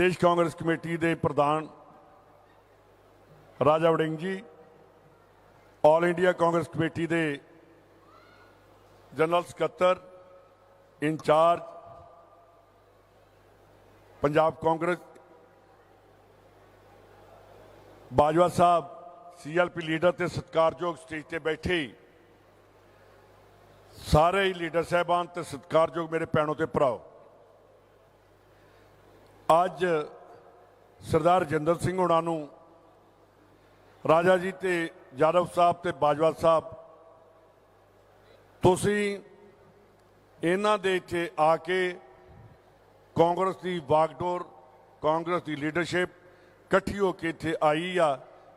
Pradesh Congress committee ਦੇ ਪ੍ਰਧਾਨ Raja Warring ji all India Congress committee ਦੇ ਜਨਰਲ ਸਕੱਤਰ, incharge, Punjab Congress, Bajwa Sahib CLP leader ਤੇ ਸਤਿਕਾਰਯੋਗ ਸਟੇਜ ਤੇ ਬੈਠੇ ਸਾਰੇ ਹੀ ਲੀਡਰ ਸਾਹਿਬਾਨ ਤੇ ਸਤਿਕਾਰਯੋਗ ਮੇਰੇ ਭੈਣੋ ਤੇ ਭਰਾਓ। ਅੱਜ ਸਰਦਾਰ ਜਿੰਦਰ ਸਿੰਘ ਹੋਣਾ ਨੂੰ ਰਾਜਾ ਜੀ ਤੇ ਯਾਦਵ ਸਾਹਿਬ ਤੇ ਬਾਜਵਾ ਸਾਹਿਬ, ਤੁਸੀਂ ਇਹਨਾਂ ਦੇ ਇੱਥੇ ਆ ਕੇ ਕਾਂਗਰਸ ਦੀ ਵਾਗਡੋਰ, ਕਾਂਗਰਸ ਦੀ ਲੀਡਰਸ਼ਿਪ ਇਕੱਠੀ ਹੋ ਕੇ ਇੱਥੇ ਆਈ ਆ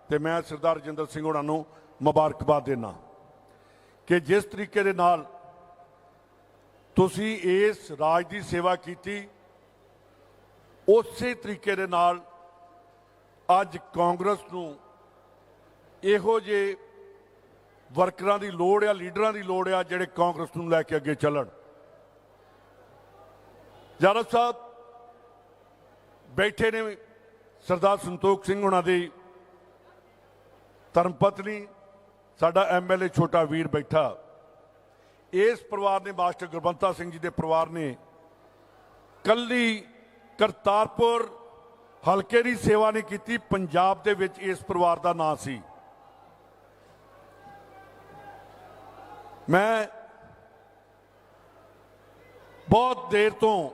ਤੇ ਮੈਂ ਸਰਦਾਰ ਜਿੰਦਰ ਸਿੰਘ ਹੋਣਾ ਨੂੰ ਮੁਬਾਰਕਬਾਦ ਦੇਣਾ ਕਿ ਜਿਸ ਤਰੀਕੇ ਦੇ ਨਾਲ ਤੁਸੀਂ ਇਸ ਰਾਜ ਦੀ ਸੇਵਾ ਕੀਤੀ ਉਸੇ ਤਰੀਕੇ ਦੇ ਨਾਲ ਅੱਜ ਕਾਂਗਰਸ ਨੂੰ ਇਹੋ ਜਿਹੇ ਵਰਕਰਾਂ ਦੀ ਲੋੜ ਆ, ਲੀਡਰਾਂ ਦੀ ਲੋੜ ਆ, ਜਿਹੜੇ ਕਾਂਗਰਸ ਨੂੰ ਲੈ ਕੇ ਅੱਗੇ ਚੱਲਣ। ਜਾਰਦ ਸਾਹਿਬ ਬੈਠੇ ਨੇ ਸਰਦਾਰ ਸੰਤੋਖ ਸਿੰਘ ਉਹਨਾਂ ਦੀ ਧਰਮ ਪਤਨੀ ਸਾਡਾ ਐਮਐਲਏ ਛੋਟਾ ਵੀਰ ਬੈਠਾ। ਇਸ ਪਰਿਵਾਰ ਨੇ ਮਾਸਟਰ ਗੁਰਬੰਤਾ ਸਿੰਘ ਜੀ ਦੇ ਪਰਿਵਾਰ ਨੇ ਕੱਲੀ ਕਰਤਾਰਪੁਰ ਹਲਕੇ ਦੀ ਸੇਵਾ ਨਹੀਂ ਕੀਤੀ, ਪੰਜਾਬ ਦੇ ਵਿੱਚ ਇਸ ਪਰਿਵਾਰ ਦਾ ਨਾਂ ਸੀ। ਮੈਂ ਬਹੁਤ ਦੇਰ ਤੋਂ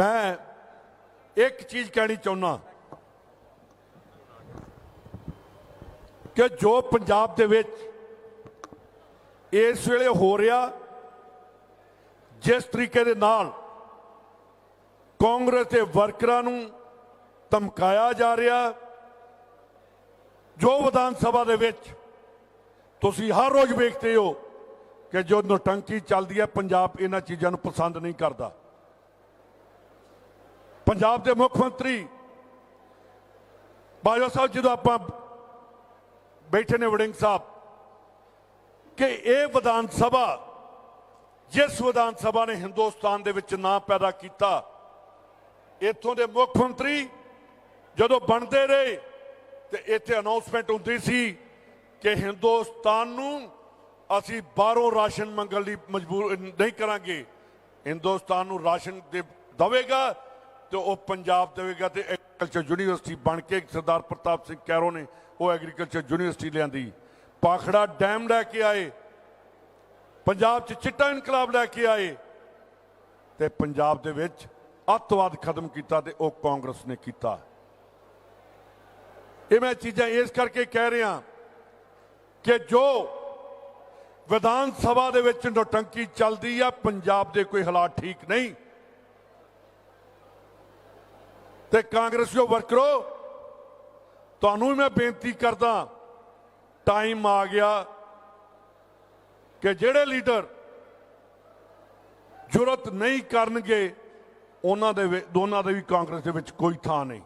ਮੈਂ ਇੱਕ ਚੀਜ਼ ਕਹਿਣੀ ਚਾਹੁੰਦਾ ਕਿ ਜੋ ਪੰਜਾਬ ਦੇ ਵਿੱਚ ਇਸ ਵੇਲੇ ਹੋ ਰਿਹਾ, ਜਿਸ ਤਰੀਕੇ ਦੇ ਨਾਲ ਕਾਂਗਰਸ ਦੇ ਵਰਕਰਾਂ ਨੂੰ ਧਮਕਾਇਆ ਜਾ ਰਿਹਾ, ਜੋ ਵਿਧਾਨ ਸਭਾ ਦੇ ਵਿੱਚ ਤੁਸੀਂ ਹਰ ਰੋਜ਼ ਵੇਖਦੇ ਹੋ ਕਿ ਜੋ ਨੋਟੰਕੀ ਚੱਲਦੀ ਹੈ, ਪੰਜਾਬ ਇਹਨਾਂ ਚੀਜ਼ਾਂ ਨੂੰ ਪਸੰਦ ਨਹੀਂ ਕਰਦਾ। ਪੰਜਾਬ ਦੇ ਮੁੱਖ ਮੰਤਰੀ ਬਾਜਵਾ ਸਾਹਿਬ ਜਦੋਂ ਆਪਾਂ ਬੈਠੇ ਨੇ ਵੜਿੰਗ ਸਾਹਿਬ ਕਿ ਇਹ ਵਿਧਾਨ ਸਭਾ, ਜਿਸ ਵਿਧਾਨ ਸਭਾ ਨੇ ਹਿੰਦੁਸਤਾਨ ਦੇ ਵਿੱਚ ਨਾਂ ਪੈਦਾ ਕੀਤਾ, ਇੱਥੋਂ ਦੇ ਮੁੱਖ ਮੰਤਰੀ ਜਦੋਂ ਬਣਦੇ ਰਹੇ ਤੇ ਇੱਥੇ ਅਨਾਉਂਸਮੈਂਟ ਹੁੰਦੀ ਸੀ ਕਿ ਹਿੰਦੁਸਤਾਨ ਨੂੰ ਅਸੀਂ ਬਾਹਰੋਂ ਰਾਸ਼ਨ ਮੰਗਣ ਲਈ ਮਜਬੂਰ ਨਹੀਂ ਕਰਾਂਗੇ। ਹਿੰਦੁਸਤਾਨ ਨੂੰ ਰਾਸ਼ਨ ਦੇ ਦਵੇਗਾ ਤੇ ਉਹ ਪੰਜਾਬ ਦੇਵੇਗਾ ਤੇ ਐਗਰੀਕਲਚਰ ਯੂਨੀਵਰਸਿਟੀ ਬਣ ਕੇ ਸਰਦਾਰ ਪ੍ਰਤਾਪ ਸਿੰਘ ਕੈਰੋ ਨੇ ਉਹ ਐਗਰੀਕਲਚਰ ਯੂਨੀਵਰਸਿਟੀ ਲਿਆਂਦੀ। ਪਾਖੜਾ ਡੈਮ ਲੈ ਕੇ ਆਏ। ਪੰਜਾਬ 'ਚ ਚਿੱਟਾ ਇਨਕਲਾਬ ਲੈ ਕੇ ਆਏ। ਤੇ ਪੰਜਾਬ ਦੇ ਵਿੱਚ ਅੱਤਵਾਦ ਖਤਮ ਕੀਤਾ ਤੇ ਉਹ ਕਾਂਗਰਸ ਨੇ ਕੀਤਾ। ਇਹ ਮੈਂ ਚੀਜ਼ਾਂ ਇਸ ਕਰਕੇ ਕਹਿ ਰਿਹਾ ਕਿ ਜੋ ਵਿਧਾਨ ਸਭਾ ਦੇ ਵਿੱਚ ਨੋਟੰਕੀ ਚੱਲਦੀ ਆ, ਪੰਜਾਬ ਦੇ ਕੋਈ ਹਾਲਾਤ ਠੀਕ ਨਹੀਂ। ਤੇ ਕਾਂਗਰਸੀਓ ਵਰਕਰੋ, ਤੁਹਾਨੂੰ ਵੀ ਮੈਂ ਬੇਨਤੀ ਕਰਦਾ ਟਾਈਮ ਆ ਗਿਆ ਕਿ ਜਿਹੜੇ ਲੀਡਰ ਜੁਰਤ ਨਹੀਂ ਕਰਨਗੇ, ਉਹਨਾਂ ਦੇ ਦੋਨਾਂ ਦੇ ਵੀ ਕਾਂਗਰਸ ਦੇ ਵਿੱਚ ਕੋਈ ਥਾਂ ਨਹੀਂ।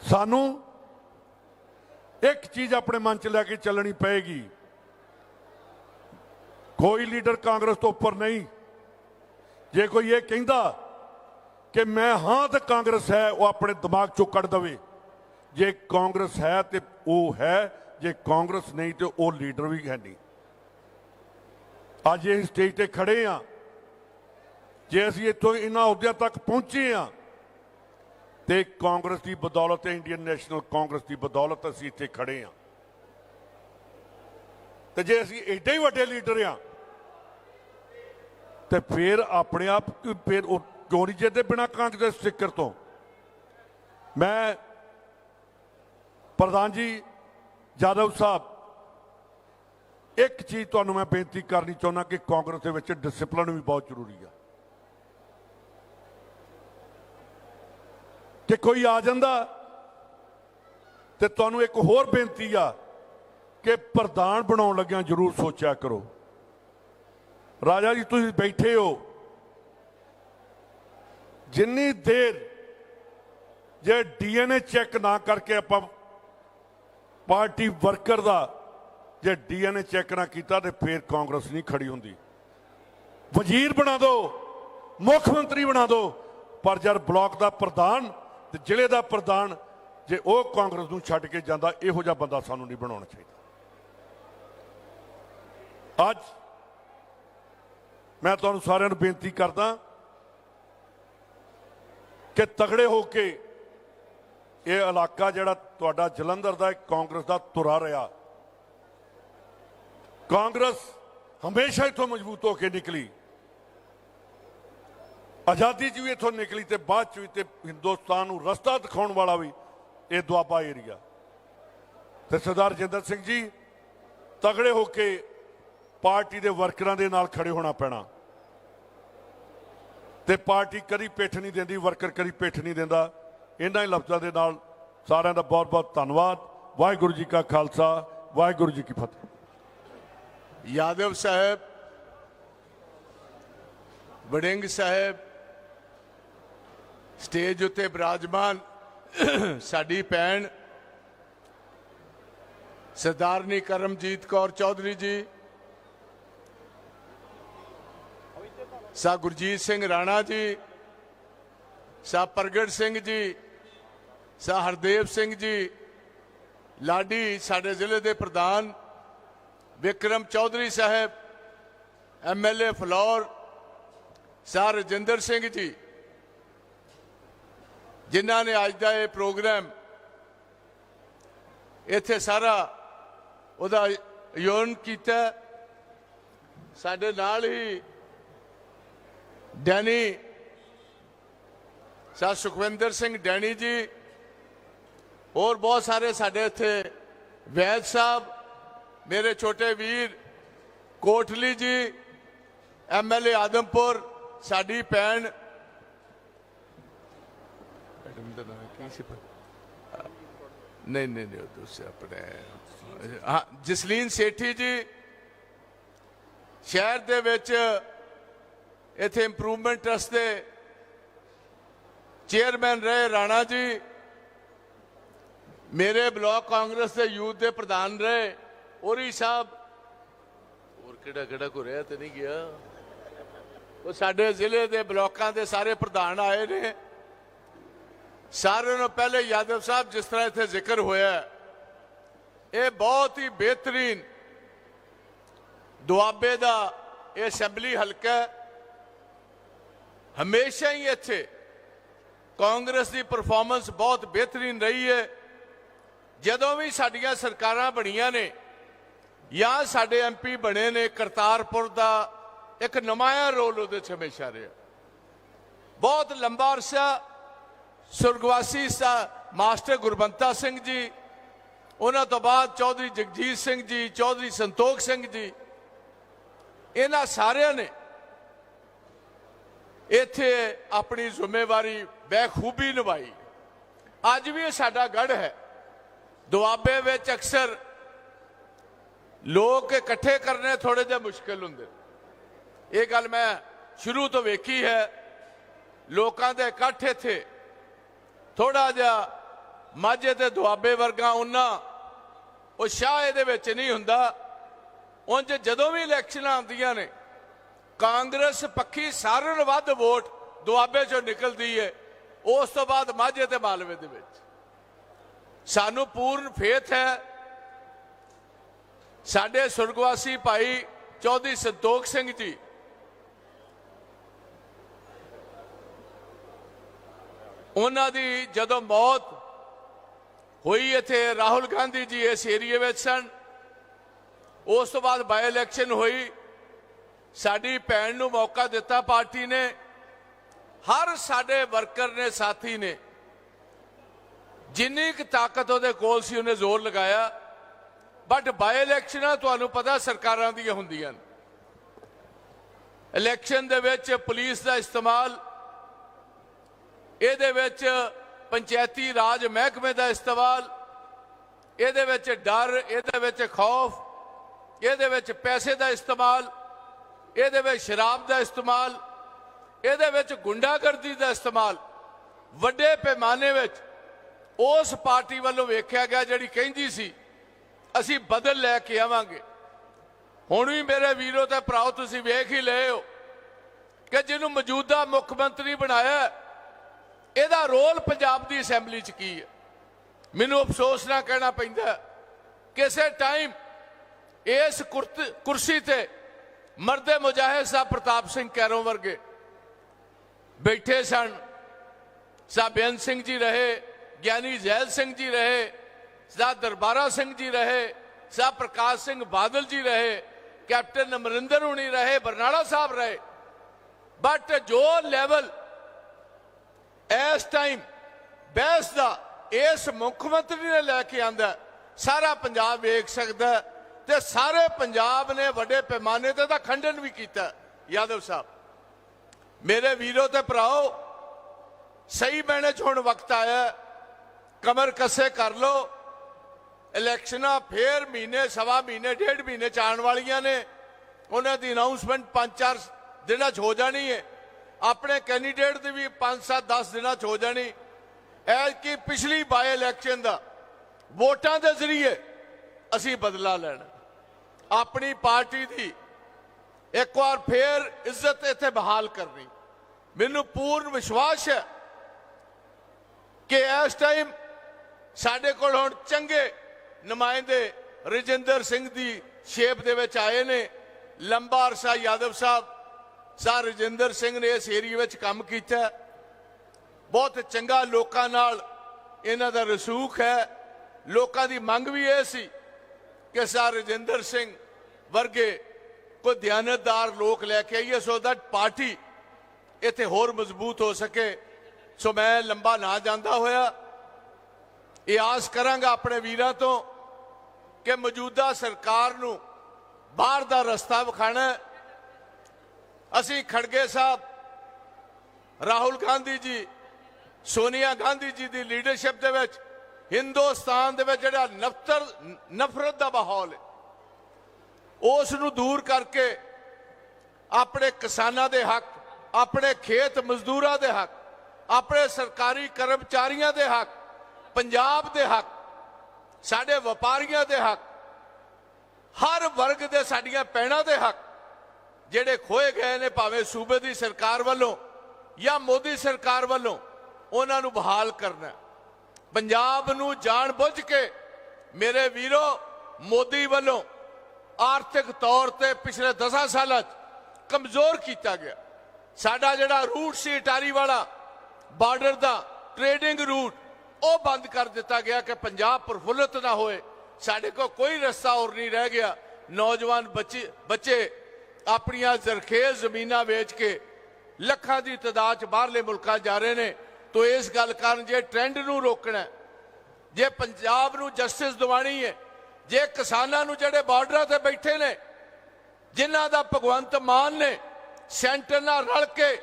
ਸਾਨੂੰ ਇੱਕ ਚੀਜ਼ ਆਪਣੇ ਮਨ 'ਚ ਲੈ ਕੇ ਚੱਲਣੀ ਪਏਗੀ। ਕੋਈ ਲੀਡਰ ਕਾਂਗਰਸ ਤੋਂ ਉੱਪਰ ਨਹੀਂ। ਜੇ ਕੋਈ ਇਹ ਕਹਿੰਦਾ ਕਿ ਮੈਂ ਹਾਂ ਤੇ ਕਾਂਗਰਸ ਹੈ, ਉਹ ਆਪਣੇ ਦਿਮਾਗ ਚੋਂ ਕੱਢ ਦਵੇ। ਜੇ ਕਾਂਗਰਸ ਹੈ ਤੇ ਉਹ ਹੈ, ਜੇ ਕਾਂਗਰਸ ਨਹੀਂ ਤੇ ਉਹ ਲੀਡਰ ਵੀ ਹੈ ਨਹੀਂ। ਅੱਜ ਇਹ ਸਟੇਜ ਤੇ ਖੜੇ ਆ। ਜੇ ਅਸੀਂ ਇੱਥੋਂ ਇਹਨਾਂ ਅਹੁਦਿਆਂ ਤੱਕ ਪਹੁੰਚੇ ਆ, ਤੇ ਕਾਂਗਰਸ ਦੀ ਬਦੌਲਤ ਇੰਡੀਅਨ ਨੈਸ਼ਨਲ ਕਾਂਗਰਸ ਦੀ ਬਦੌਲਤ ਅਸੀਂ ਇੱਥੇ ਖੜੇ ਆ। ਤੇ ਜੇ ਅਸੀਂ ਐਡੇ ਹੀ ਵੱਡੇ ਲੀਡਰ ਆ, ਤੇ ਫਿਰ ਆਪਣੇ ਆਪ, ਫਿਰ ਉਹ ਕਿਉਂ ਨਹੀਂ ਜਿੱਦੇ ਬਿਨਾ ਕਾਂਗਰਸ ਸਟicker ਤੋਂ। ਮੈਂ ਪ੍ਰਧਾਨ ਜੀ ਜਾਦਵ ਸਾਹਿਬ, ਇੱਕ ਚੀਜ਼ ਤੁਹਾਨੂੰ ਮੈਂ ਬੇਨਤੀ ਕਰਨੀ ਚਾਹੁੰਦਾ ਕਿ ਕਾਂਗਰਸ ਦੇ ਵਿੱਚ ਡਿਸਪਲਿਨ ਵੀ ਬਹੁਤ ਜ਼ਰੂਰੀ ਆ। ਕਿ ਕੋਈ ਆ ਜਾਂਦਾ ਤੇ ਤੁਹਾਨੂੰ ਇੱਕ ਹੋਰ ਬੇਨਤੀ ਆ ਕਿ ਪ੍ਰਧਾਨ ਬਣਾਉਣ ਲੱਗਿਆਂ ਜ਼ਰੂਰ ਸੋਚਿਆ ਕਰੋ। ਰਾਜਾ ਜੀ, ਤੁਸੀਂ ਬੈਠੇ ਹੋ। ਜਿੰਨੀ ਦੇਰ ਜੇ ਡੀਐਨਏ ਚੈੱਕ ਨਾ ਕਰਕੇ ਆਪਾਂ ਪਾਰਟੀ ਵਰਕਰ ਦਾ ਜੇ ਡੀਐਨਏ ਚੈੱਕ ਨਾ ਕੀਤਾ ਤੇ ਫੇਰ ਕਾਂਗਰਸ ਨਹੀਂ ਖੜੀ ਹੁੰਦੀ। ਵਜ਼ੀਰ ਬਣਾ ਦਿਓ ਮੁੱਖ ਮੰਤਰੀ ਬਣਾ ਦਿਓ ਪਰ ਜਦ ਬਲਾਕ ਦਾ ਪ੍ਰਧਾਨ ਤੇ ਜ਼ਿਲ੍ਹੇ ਦਾ ਪ੍ਰਧਾਨ ਜੇ ਉਹ ਕਾਂਗਰਸ ਨੂੰ ਛੱਡ ਕੇ ਜਾਂਦਾ, ਇਹੋ ਜਿਹਾ ਬੰਦਾ ਸਾਨੂੰ ਨਹੀਂ ਬਣਾਉਣਾ ਚਾਹੀਦਾ। ਅੱਜ ਮੈਂ ਤੁਹਾਨੂੰ ਸਾਰਿਆਂ ਨੂੰ ਬੇਨਤੀ ਕਰਦਾ ਕਿ ਤਗੜੇ ਹੋ ਕੇ ਇਹ ਇਲਾਕਾ ਜਿਹੜਾ ਤੁਹਾਡਾ ਜਲੰਧਰ ਦਾ ਕਾਂਗਰਸ ਦਾ ਤੁਰਾ ਰਿਹਾ। ਕਾਂਗਰਸ ਹਮੇਸ਼ਾ ਇਥੋਂ ਮਜ਼ਬੂਤ ਹੋ ਕੇ ਨਿਕਲੀ। ਆਜ਼ਾਦੀ 'ਚ ਵੀ ਇਥੋਂ ਨਿਕਲੀ ਤੇ ਬਾਅਦ 'ਚ ਵੀ ਤੇ ਹਿੰਦੁਸਤਾਨ ਨੂੰ ਰਸਤਾ ਦਿਖਾਉਣ ਵਾਲਾ ਵੀ ਇਹ ਦੁਆਬਾ ਏਰੀਆ। ਤੇ ਸਰਦਾਰ ਜਿੰਦਰ ਸਿੰਘ ਜੀ, ਤਗੜੇ ਹੋ ਕੇ ਪਾਰਟੀ ਦੇ ਵਰਕਰਾਂ ਦੇ ਨਾਲ ਖੜੇ ਹੋਣਾ ਪੈਣਾ। ਤੇ ਪਾਰਟੀ ਕਦੀ ਪਿੱਠ ਨਹੀਂ ਦਿੰਦੀ, ਵਰਕਰ ਕਦੀ ਪਿੱਠ ਨਹੀਂ ਦਿੰਦਾ। ਇਹਨਾਂ ਹੀ ਲਫ਼ਜ਼ਾਂ ਦੇ ਨਾਲ ਸਾਰਿਆਂ ਦਾ ਬਹੁਤ ਬਹੁਤ ਧੰਨਵਾਦ। ਵਾਹਿਗੁਰੂ ਜੀ ਕਾ ਖਾਲਸਾ, ਵਾਹਿਗੁਰੂ ਜੀ ਕੀ ਫਤਿਹ। ਯਾਦਵ ਸਾਹਿਬ, ਵੜਿੰਗ ਸਾਹਿਬ, ਸਟੇਜ ਉੱਤੇ ਬਿਰਾਜਮਾਨ ਸਾਡੀ ਭੈਣ ਸਰਦਾਰਨੀ ਕਰਮਜੀਤ ਕੌਰ ਚੌਧਰੀ ਜੀ ਸਾ ਗੁਰਜੀਤ ਸਿੰਘ ਰਾਣਾ ਜੀ, ਸਾ ਪ੍ਰਗਟ ਸਿੰਘ ਜੀ, ਸਾ ਹਰਦੇਵ ਸਿੰਘ ਜੀ, ਲਾਡੀ ਸਾਡੇ ਜ਼ਿਲ੍ਹੇ ਦੇ ਪ੍ਰਧਾਨ, ਵਿਕਰਮ ਚੌਧਰੀ ਸਾਹਿਬ ਐਮਐਲਏ ਫਲੌਰ, ਸਾ ਰਜਿੰਦਰ ਸਿੰਘ ਜੀ, ਜਿਨ੍ਹਾਂ ਨੇ ਅੱਜ ਦਾ ਇਹ ਪ੍ਰੋਗਰਾਮ ਇੱਥੇ ਸਾਰਾ ਉਹਦਾ ਆਯੋਜਨ ਕੀਤਾ। ਸਾਡੇ ਨਾਲ ਹੀ ਡੈਣੀ ਸਰ ਸੁਖਵਿੰਦਰ ਸਿੰਘ ਡੈਣੀ ਜੀ, ਹੋਰ ਬਹੁਤ ਸਾਰੇ ਸਾਡੇ ਇੱਥੇ ਵੈਦ ਸਾਹਿਬ, ਮੇਰੇ ਛੋਟੇ ਵੀਰ, ਕੋਟਲੀ ਜੀ ਐਮਐਲਏ ਆਦਮਪੁਰ, ਸਾਡੀ ਭੈਣ। ਦਾ ਨਾਮ ਸੀ ਨਹੀਂ ਨਹੀਂ ਨਹੀਂ, ਉਹ ਆਪਣੇ, ਹਾਂ, ਜਸਲੀਨ ਸੇਠੀ ਜੀ, ਸ਼ਹਿਰ ਦੇ ਵਿੱਚ ਇੱਥੇ ਇੰਪਰੂਵਮੈਂਟ ਟਰਸਟ ਦੇ ਚੇਅਰਮੈਨ ਰਹੇ ਰਾਣਾ ਜੀ। ਮੇਰੇ ਬਲਾਕ ਕਾਂਗਰਸ ਦੇ ਯੂਥ ਦੇ ਪ੍ਰਧਾਨ ਰਹੇ। ਔਰੀ ਸਾਹਿਬ, ਹੋਰ ਕਿਹੜਾ ਕਿਹੜਾ ਕੋ ਰਿਹਾ ਤੇ ਨਹੀਂ ਗਿਆ। ਉਹ ਸਾਡੇ ਜ਼ਿਲ੍ਹੇ ਦੇ ਬਲਾਕਾਂ ਦੇ ਸਾਰੇ ਪ੍ਰਧਾਨ ਆਏ ਨੇ। ਸਾਰਿਆਂ ਨੂੰ ਪਹਿਲੇ ਯਾਦਵ ਸਾਹਿਬ ਜਿਸ ਤਰ੍ਹਾਂ ਇੱਥੇ ਜ਼ਿਕਰ ਹੋਇਆ ਇਹ ਬਹੁਤ ਹੀ ਬਿਹਤਰੀਨ ਦੁਆਬੇ ਦਾ ਇਹ ਅਸੈਂਬਲੀ ਹਲਕਾ ਹਮੇਸ਼ਾ ਹੀ ਇੱਥੇ ਕਾਂਗਰਸ ਦੀ ਪਰਫਾਰਮੈਂਸ ਬਹੁਤ ਬਿਹਤਰੀਨ ਰਹੀ ਹੈ। ਜਦੋਂ ਵੀ ਸਾਡੀਆਂ ਸਰਕਾਰਾਂ ਬਣੀਆਂ ਨੇ ਜਾਂ ਸਾਡੇ ਐਮਪੀ ਬਣੇ ਨੇ, ਕਰਤਾਰਪੁਰ ਦਾ ਇੱਕ ਨਮਾਇਆ ਰੋਲ ਉਹਦੇ 'ਚ ਹਮੇਸ਼ਾ ਰਿਹਾ। ਬਹੁਤ ਲੰਬਾ ਅਰਸਾ ਸੁਰਗਵਾਸੀ ਮਾਸਟਰ ਗੁਰਬੰਤਾ ਸਿੰਘ ਜੀ, ਉਹਨਾਂ ਤੋਂ ਬਾਅਦ ਚੌਧਰੀ ਜਗਜੀਤ ਸਿੰਘ ਜੀ, ਚੌਧਰੀ ਸੰਤੋਖ ਸਿੰਘ ਜੀ, ਇਹਨਾਂ ਸਾਰਿਆਂ ਨੇ ਇੱਥੇ ਆਪਣੀ ਜ਼ਿੰਮੇਵਾਰੀ ਬਖੂਬੀ ਨਿਭਾਈ। ਅੱਜ ਵੀ ਇਹ ਸਾਡਾ ਗੜ ਹੈ। ਦੁਆਬੇ ਵਿੱਚ ਅਕਸਰ ਲੋਕ ਇਕੱਠੇ ਕਰਨੇ ਥੋੜੇ ਜਿਹਾ ਮੁਸ਼ਕਲ ਹੁੰਦੇ। ਇਹ ਗੱਲ ਮੈਂ ਸ਼ੁਰੂ ਤੋਂ ਵੇਖੀ ਹੈ। ਲੋਕਾਂ ਦੇ ਇਕੱਠ ਇੱਥੇ ਥੋੜਾ ਜਿਹਾ ਮਾਝੇ ਤੇ ਦੁਆਬੇ ਵਰਗਾ ਉਹਨਾਂ ਉਹ ਸ਼ਾਹ ਇਹਦੇ ਵਿੱਚ ਨਹੀਂ ਹੁੰਦਾ। ਉਂਝ ਜਦੋਂ ਵੀ ਇਲੈਕਸ਼ਨਾਂ ਆਉਂਦੀਆਂ ਨੇ ਕਾਂਗਰਸ ਪੱਖੀ ਸਾਰਿਆਂ ਨਾਲੋਂ ਵੱਧ ਵੋਟ ਦੁਆਬੇ ਚੋਂ ਨਿਕਲਦੀ ਹੈ ਉਸ ਤੋਂ ਬਾਅਦ ਮਾਝੇ ਤੇ ਮਾਲਵੇ ਦੇ ਵਿੱਚ। ਸਾਨੂੰ ਪੂਰਨ ਫੇਥ ਹੈ। ਸਾਡੇ ਸੁਰਗਵਾਸੀ ਭਾਈ ਚੌਧਰੀ ਸੰਤੋਖ ਸਿੰਘ ਜੀ, ਉਹਨਾਂ ਦੀ ਜਦੋਂ ਮੌਤ ਹੋਈ ਇੱਥੇ, ਰਾਹੁਲ ਗਾਂਧੀ ਜੀ ਇਸ ਏਰੀਏ ਵਿੱਚ ਸਨ। ਉਸ ਤੋਂ ਬਾਅਦ ਬਾਈ ਇਲੈਕਸ਼ਨ ਹੋਈ। ਸਾਡੀ ਭੈਣ ਨੂੰ ਮੌਕਾ ਦਿੱਤਾ ਪਾਰਟੀ ਨੇ। ਹਰ ਸਾਡੇ ਵਰਕਰ ਨੇ, ਸਾਥੀ ਨੇ। ਜਿੰਨੀ ਕੁ ਤਾਕਤ ਉਹਦੇ ਕੋਲ ਸੀ, ਉਹਨੇ ਜ਼ੋਰ ਲਗਾਇਆ। ਬਟ ਬਾਈ ਇਲੈਕਸ਼ਨਾਂ ਤੁਹਾਨੂੰ ਪਤਾ ਸਰਕਾਰਾਂ ਦੀਆਂ ਹੁੰਦੀਆਂ ਨੇ। ਇਲੈਕਸ਼ਨ ਦੇ ਵਿੱਚ ਪੁਲਿਸ ਦਾ ਇਸਤੇਮਾਲ, ਇਹਦੇ ਵਿੱਚ ਪੰਚਾਇਤੀ ਰਾਜ ਮਹਿਕਮੇ ਦਾ ਇਸਤੇਮਾਲ, ਇਹਦੇ ਵਿੱਚ ਡਰ, ਇਹਦੇ ਵਿੱਚ ਖੌਫ, ਇਹਦੇ ਵਿੱਚ ਪੈਸੇ ਦਾ ਇਸਤੇਮਾਲ। ਇਹਦੇ ਵਿੱਚ ਸ਼ਰਾਬ ਦਾ ਇਸਤੇਮਾਲ, ਇਹਦੇ ਵਿੱਚ ਗੁੰਡਾਗਰਦੀ ਦਾ ਇਸਤੇਮਾਲ, ਵੱਡੇ ਪੈਮਾਨੇ ਵਿੱਚ ਉਸ ਪਾਰਟੀ ਵੱਲੋਂ ਵੇਖਿਆ ਗਿਆ ਜਿਹੜੀ ਕਹਿੰਦੀ ਸੀ, ਅਸੀਂ ਬਦਲ ਲੈ ਕੇ ਆਵਾਂਗੇ। ਹੁਣ ਵੀ ਮੇਰੇ ਵੀਰੋ ਤੇ ਭਰਾਓ, ਤੁਸੀਂ ਵੇਖ ਹੀ ਲਏ ਹੋ ਕਿ ਜਿਹਨੂੰ ਮੌਜੂਦਾ ਮੁੱਖ ਮੰਤਰੀ ਬਣਾਇਆ, ਇਹਦਾ ਰੋਲ ਪੰਜਾਬ ਦੀ ਅਸੈਂਬਲੀ 'ਚ ਕੀ ਹੈ? ਮੈਨੂੰ ਅਫਸੋਸ ਨਾ ਕਹਿਣਾ ਪੈਂਦਾ ਕਿਸੇ ਟਾਈਮ ਇਸ ਕੁਰਸੀ ਤੇ ਮਰਦੇ ਮੁਜਾਹਿਦ ਸਾਹਿਬ ਪ੍ਰਤਾਪ ਸਿੰਘ ਕੈਰੋਂ ਵਰਗੇ ਬੈਠੇ ਸਨ। ਸਾਹਿਬ ਬੇਅੰਤ ਸਿੰਘ ਜੀ ਰਹੇ, ਗਿਆਨੀ ਜ਼ੈਲ ਸਿੰਘ ਜੀ ਰਹੇ ਸਾਹਿਬ ਦਰਬਾਰਾ ਸਿੰਘ ਜੀ ਰਹੇ ਸਾਹਿਬ ਪ੍ਰਕਾਸ਼ ਸਿੰਘ ਬਾਦਲ ਜੀ ਰਹੇ, ਕੈਪਟਨ ਅਮਰਿੰਦਰ ਹੁਣੀ ਰਹੇ, ਬਰਨਾਲਾ ਸਾਹਿਬ ਰਹੇ। ਬਟ ਜੋ ਲੈਵਲ ਇਸ ਟਾਈਮ ਬਹਿਸ ਦਾ, ਇਸ ਮੁੱਖ ਮੰਤਰੀ ਨੇ ਲੈ ਕੇ ਆਂਦਾ, ਸਾਰਾ ਪੰਜਾਬ ਵੇਖ ਸਕਦਾ ਤੇ ਸਾਰੇ ਪੰਜਾਬ ਨੇ ਵੱਡੇ ਪੈਮਾਨੇ ਤੇ ਦਾ ਖੰਡਨ ਵੀ ਕੀਤਾ, ਯਾਦਵ ਸਾਹਿਬ। ਮੇਰੇ ਵੀਰੋ ਤੇ ਭਰਾਓ, ਸਹੀ ਬਹਿਣੇ ਚ ਹੁਣ ਵਕਤ ਆਇਆ, ਕਮਰ ਕੱਸੇ ਕਰ ਲੋ ਇਲੈਕਸ਼ਨਾਂ ਫੇਰ ਮਹੀਨੇ, ਸਵਾ ਮਹੀਨੇ, ਡੇਢ ਮਹੀਨੇ ਚ ਆਉਣ ਵਾਲੀਆਂ ਨੇ। ਉਹਨਾਂ ਦੀ ਅਨਾਉਂਸਮੈਂਟ ਪੰਜ ਚਾਰ ਦਿਨਾਂ ਚ ਹੋ ਜਾਣੀ ਹੈ ਆਪਣੇ ਕੈਂਡੀਡੇਟ ਦੀ ਵੀ 5-7 10 ਦਿਨਾਂ ਚ ਹੋ ਜਾਣੀ। ਐ ਕਿ ਪਿਛਲੀ ਬਾਈ ਇਲੈਕਸ਼ਨ ਦਾ ਵੋਟਾਂ ਦੇ ਜ਼ਰੀਏ ਅਸੀਂ ਬਦਲਾ ਲੈਣਾ। ਆਪਣੀ ਪਾਰਟੀ ਦੀ ਇੱਕ ਵਾਰ ਫੇਰ ਇੱਜ਼ਤ ਇੱਥੇ ਬਹਾਲ ਕਰਨੀ। ਮੈਨੂੰ ਪੂਰਨ ਵਿਸ਼ਵਾਸ ਹੈ ਕਿ ਇਸ ਟਾਈਮ ਸਾਡੇ ਕੋਲ ਹੁਣ ਚੰਗੇ ਨੁਮਾਇੰਦੇ ਰਜਿੰਦਰ ਸਿੰਘ ਦੀ ਸ਼ੇਪ ਦੇ ਵਿੱਚ ਆਏ ਨੇ। ਲੰਬਾ ਅਰਸਾ ਯਾਦਵ ਸਾਹਿਬ ਸਰ ਰਜਿੰਦਰ ਸਿੰਘ ਨੇ ਇਸ ਏਰੀਆ ਵਿੱਚ ਕੰਮ ਕੀਤਾ। ਬਹੁਤ ਚੰਗਾ ਲੋਕਾਂ ਨਾਲ ਇਹਨਾਂ ਦਾ ਰਸੂਖ ਹੈ। ਲੋਕਾਂ ਦੀ ਮੰਗ ਵੀ ਇਹ ਸੀ ਕਿ ਸਰ ਰਜਿੰਦਰ ਸਿੰਘ ਵਰਗੇ ਕੋਈ ਦਿਆਨਤਦਾਰ ਲੋਕ ਲੈ ਕੇ ਆਈਏ, ਸੋ ਦੈਟ ਪਾਰਟੀ ਇੱਥੇ ਹੋਰ ਮਜ਼ਬੂਤ ਹੋ ਸਕੇ। ਸੋ ਮੈਂ ਲੰਬਾ ਨਾ ਜਾਂਦਾ ਹੋਇਆ। ਇਹ ਆਸ ਕਰਾਂਗਾ ਆਪਣੇ ਵੀਰਾਂ ਤੋਂ ਕਿ ਮੌਜੂਦਾ ਸਰਕਾਰ ਨੂੰ ਬਾਹਰ ਦਾ ਰਸਤਾ ਵਿਖਾਣਾ। ਅਸੀਂ ਖੜਗੇ ਸਾਹਿਬ, ਰਾਹੁਲ ਗਾਂਧੀ ਜੀ, ਸੋਨੀਆ ਗਾਂਧੀ ਜੀ ਦੀ ਲੀਡਰਸ਼ਿਪ ਦੇ ਵਿੱਚ, ਹਿੰਦੁਸਤਾਨ ਦੇ ਵਿੱਚ ਜਿਹੜਾ ਨਫ਼ਤਰ, ਨਫ਼ਰਤ ਦਾ ਮਾਹੌਲ ਹੈ। ਉਸ ਨੂੰ ਦੂਰ ਕਰਕੇ ਆਪਣੇ ਕਿਸਾਨਾਂ ਦੇ ਹੱਕ, ਆਪਣੇ ਖੇਤ ਮਜ਼ਦੂਰਾਂ ਦੇ ਹੱਕ, ਆਪਣੇ ਸਰਕਾਰੀ ਕਰਮਚਾਰੀਆਂ ਦੇ ਹੱਕ, ਪੰਜਾਬ ਦੇ ਹੱਕ, ਸਾਡੇ ਵਪਾਰੀਆਂ ਦੇ ਹੱਕ, ਹਰ ਵਰਗ ਦੇ ਸਾਡੀਆਂ ਪੈਣਾ ਦੇ ਹੱਕ, ਜਿਹੜੇ ਖੋਏ ਗਏ ਨੇ ਭਾਵੇਂ ਸੂਬੇ ਦੀ ਸਰਕਾਰ ਵੱਲੋਂ ਜਾਂ ਮੋਦੀ ਸਰਕਾਰ ਵੱਲੋਂ, ਉਹਨਾਂ ਨੂੰ ਬਹਾਲ ਕਰਨਾ ਪੰਜਾਬ ਨੂੰ ਜਾਣ ਬੁੱਝ ਕੇ ਮੇਰੇ ਵੀਰੋ, ਮੋਦੀ ਵੱਲੋਂ ਆਰਥਿਕ ਤੌਰ ਤੇ ਪਿਛਲੇ 10 ਸਾਲਾਂ 'ਚ ਕਮਜ਼ੋਰ ਕੀਤਾ ਗਿਆ। ਸਾਡਾ ਜਿਹੜਾ ਰੂਟ ਸੀ ਇਟਾਰੀ ਵਾਲਾ ਬਾਰਡਰ ਦਾ, ਟ੍ਰੇਡਿੰਗ ਰੂਟ, ਉਹ ਬੰਦ ਕਰ ਦਿੱਤਾ ਗਿਆ ਕਿ ਪੰਜਾਬ ਪ੍ਰਫੁੱਲਤ ਨਾ ਹੋਏ। ਸਾਡੇ ਕੋਲ ਕੋਈ ਰਸਤਾ ਹੋਰ ਨਹੀਂ ਰਹਿ ਗਿਆ। ਨੌਜਵਾਨ ਬੱਚੇ ਬੱਚੇ ਆਪਣੀਆਂ ਜ਼ਰਖੇਜ਼ ਜ਼ਮੀਨਾਂ ਵੇਚ ਕੇ ਲੱਖਾਂ ਦੀ ਤਦਾਦ 'ਚ ਬਾਹਰਲੇ ਮੁਲਕਾਂ ਜਾ ਰਹੇ ਨੇ। ਤੋ ਇਸ ਗੱਲ ਕਾਰਨ ਜੇ ਟ੍ਰੈਂਡ ਨੂੰ ਰੋਕਣਾ ਜੇ ਪੰਜਾਬ ਨੂੰ ਜਸਟਿਸ ਦਿਵਾਣੀ ਹੈ ਜੇ ਕਿਸਾਨਾਂ ਨੂੰ ਜਿਹੜੇ ਬਾਰਡਰਾਂ ਤੇ ਬੈਠੇ ਨੇ, ਜਿਨ੍ਹਾਂ ਦਾ ਭਗਵੰਤ ਮਾਨ ਨੇ ਸੈਂਟਰ ਨਾਲ ਰਲ ਕੇ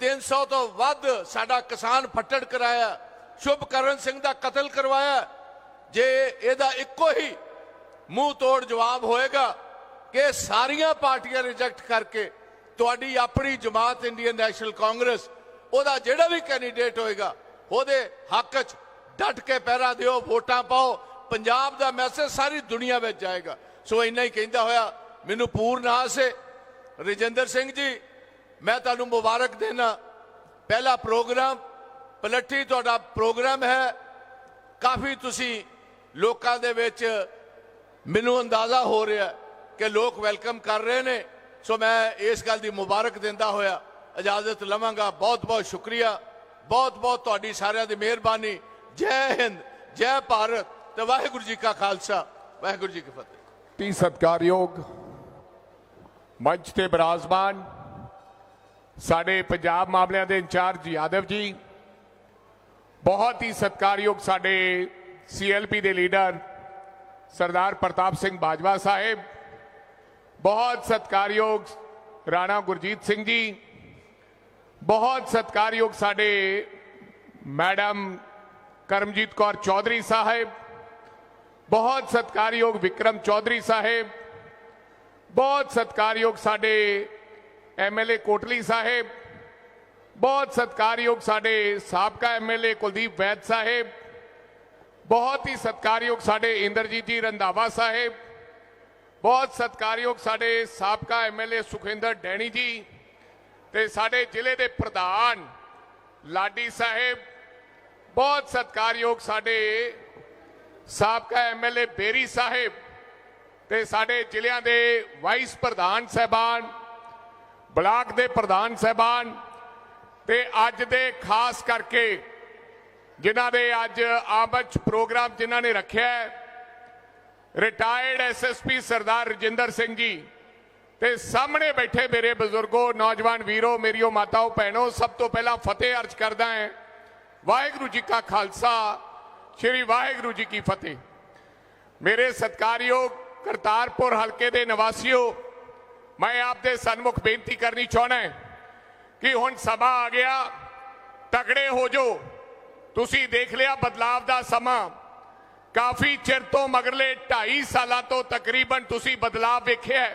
300 ਤੋਂ ਵੱਧ ਸਾਡਾ ਕਿਸਾਨ ਫੱਟੜ ਕਰਾਇਆ ਸ਼ੁਭਕਰਨ ਸਿੰਘ ਦਾ ਕਤਲ ਕਰਵਾਇਆ, ਜੇ ਇਹਦਾ ਇੱਕੋ ਹੀ ਮੂੰਹ ਤੋੜ ਜਵਾਬ ਹੋਏਗਾ ਕਿ ਸਾਰੀਆਂ ਪਾਰਟੀਆਂ ਰਿਜੈਕਟ ਕਰਕੇ ਤੁਹਾਡੀ ਆਪਣੀ ਜਮਾਤ ਇੰਡੀਅਨ ਨੈਸ਼ਨਲ ਕਾਂਗਰਸ ਉਹਦਾ ਜਿਹੜਾ ਵੀ ਕੈਂਡੀਡੇਟ ਹੋਏਗਾ, ਉਹਦੇ ਹੱਕ 'ਚ ਡਟ ਕੇ ਪਹਿਰਾ ਦਿਓ, ਵੋਟਾਂ ਪਾਓ ਪੰਜਾਬ ਦਾ ਮੈਸੇਜ ਸਾਰੀ ਦੁਨੀਆ ਵਿੱਚ ਜਾਏਗਾ। ਸੋ ਇੰਨਾ ਹੀ ਕਹਿੰਦਾ ਹੋਇਆ, ਮੈਨੂੰ ਪੂਰਨ ਆਸ ਹੈ। ਰਜਿੰਦਰ ਸਿੰਘ ਜੀ, ਮੈਂ ਤੁਹਾਨੂੰ ਮੁਬਾਰਕ ਦੇਣਾ। ਪਹਿਲਾ ਪ੍ਰੋਗਰਾਮ, ਪਲੱਠੀ ਤੁਹਾਡਾ ਪ੍ਰੋਗਰਾਮ ਹੈ। ਕਾਫੀ ਤੁਸੀਂ ਲੋਕਾਂ ਦੇ ਵਿੱਚ ਮੈਨੂੰ ਅੰਦਾਜ਼ਾ ਹੋ ਰਿਹਾ ਕਿ ਲੋਕ ਵੈਲਕਮ ਕਰ ਰਹੇ ਨੇ। ਸੋ ਮੈਂ ਇਸ ਗੱਲ ਦੀ ਮੁਬਾਰਕ ਦਿੰਦਾ ਹੋਇਆ, ਇਜਾਜ਼ਤ ਲਵਾਂਗਾ। ਬਹੁਤ ਬਹੁਤ ਸ਼ੁਕਰੀਆ। ਬਹੁਤ ਬਹੁਤ ਤੁਹਾਡੀ ਸਾਰਿਆਂ ਦੀ ਮਿਹਰਬਾਨੀ। ਜੈ ਹਿੰਦ, ਜੈ ਭਾਰਤ। ਤੇ ਵਾਹਿਗੁਰੂ ਜੀ ਕਾ ਖਾਲਸਾ, ਵਾਹਿਗੁਰੂ ਜੀ ਕੀ ਫਤਿਹ। ਤੀ ਸਤਕਾਰਯੋਗ ਮੰਚ ਤੇ ਬਿਰਾਜਮਾਨ ਸਾਡੇ ਪੰਜਾਬ ਮਾਮਲਿਆਂ ਦੇ ਇੰਚਾਰਜ ਯਾਦਵ ਜੀ, ਬਹੁਤ ਹੀ ਸਤਕਾਰਯੋਗ ਸਾਡੇ ਸੀਐਲਪੀ ਦੇ ਲੀਡਰ ਸਰਦਾਰ ਪ੍ਰਤਾਪ ਸਿੰਘ ਬਾਜਵਾ ਸਾਹਿਬ, ਬਹੁਤ ਸਤਕਾਰਯੋਗ ਰਾਣਾ ਗੁਰਜੀਤ ਸਿੰਘ ਜੀ, ਬਹੁਤ ਸਤਕਾਰਯੋਗ ਸਾਡੇ ਮੈਡਮ ਕਰਮਜੀਤ ਕੌਰ ਚੌਧਰੀ ਸਾਹਿਬ ਬਹੁਤ ਸਤਕਾਰਯੋਗ ਵਿਕਰਮ ਚੌਧਰੀ ਸਾਹਿਬ, ਬਹੁਤ ਸਤਕਾਰਯੋਗ ਸਾਡੇ ਐਮਐਲਏ ਕੋਟਲੀ ਸਾਹਿਬ, ਬਹੁਤ ਸਤਿਕਾਰਯੋਗ ਸਾਡੇ ਸਾਬਕਾ ਐਮਐਲਏ ਕੁਲਦੀਪ ਵੈਦ ਸਾਹਿਬ, ਬਹੁਤ ਹੀ ਸਤਿਕਾਰਯੋਗ ਸਾਡੇ ਇੰਦਰਜੀਤ ਜੀ ਰੰਧਾਵਾ ਸਾਹਿਬ, ਬਹੁਤ ਸਤਿਕਾਰਯੋਗ ਸਾਡੇ ਸਾਬਕਾ ਐਮਐਲਏ ਸੁਖਿੰਦਰ ਡੈਣੀ ਜੀ ਤੇ ਸਾਡੇ ਜ਼ਿਲ੍ਹੇ ਦੇ ਪ੍ਰਧਾਨ ਲਾਡੀ ਸਾਹਿਬ, ਬਹੁਤ ਸਤਿਕਾਰਯੋਗ ਸਾਡੇ ਸਾਬਕਾ ਐਮਐਲਏ ਬੇਰੀ ਸਾਹਿਬ ਤੇ ਸਾਡੇ ਜ਼ਿਲ੍ਹਿਆਂ ਦੇ ਵਾਈਸ ਪ੍ਰਧਾਨ ਸਹਿਬਾਨ, ਬਲਾਕ ਦੇ ਪ੍ਰਧਾਨ ਸਹਿਬਾਨ ਤੇ ਅੱਜ ਦੇ ਖਾਸ ਕਰਕੇ ਜਿਨ੍ਹਾਂ ਦੇ ਅੱਜ ਆਮਦ ਪ੍ਰੋਗਰਾਮ ਜਿਨ੍ਹਾਂ ਨੇ ਰੱਖਿਆ ਹੈ ਰਿਟਾਇਰਡ ਐਸਐਸਪੀ ਸਰਦਾਰ ਰਜਿੰਦਰ ਸਿੰਘ ਜੀ ਤੇ ਸਾਹਮਣੇ ਬੈਠੇ ਮੇਰੇ ਬਜ਼ੁਰਗੋ, ਨੌਜਵਾਨ ਵੀਰੋ, ਮੇਰੀਓ ਮਾਤਾਓ, ਭੈਣੋ, ਸਭ ਤੋਂ ਪਹਿਲਾਂ ਫਤਿਹ ਅਰਜ ਕਰਦਾ ਹਾਂ ਵਾਹਿਗੁਰੂ ਜੀ ਕਾ ਖਾਲਸਾ ਸ੍ਰੀ ਵਾਹਿਗੁਰੂ ਜੀ ਕੀ ਫਤਿਹ। ਮੇਰੇ ਸਤਕਾਰਯੋਗ ਕਰਤਾਰਪੁਰ ਹਲਕੇ ਦੇ ਨਿਵਾਸੀਓ, ਮੈਂ ਆਪ ਦੇ ਸਨਮੁਖ ਬੇਨਤੀ ਕਰਨੀ ਚਾਹਣਾ ਕਿ ਹੁਣ ਸਮਾਂ ਆ ਗਿਆ, ਤਕੜੇ ਹੋ ਜਾਓ ਤੁਸੀਂ ਦੇਖ ਲਿਆ ਬਦਲਾਵ ਦਾ ਸਮਾਂ। ਕਾਫੀ ਚਿਰ ਤੋਂ ਮਗਰਲੇ 2.5 ਸਾਲਾਂ ਤੋਂ ਤਕਰੀਬਨ ਤੁਸੀਂ ਬਦਲਾਵ ਵੇਖਿਆ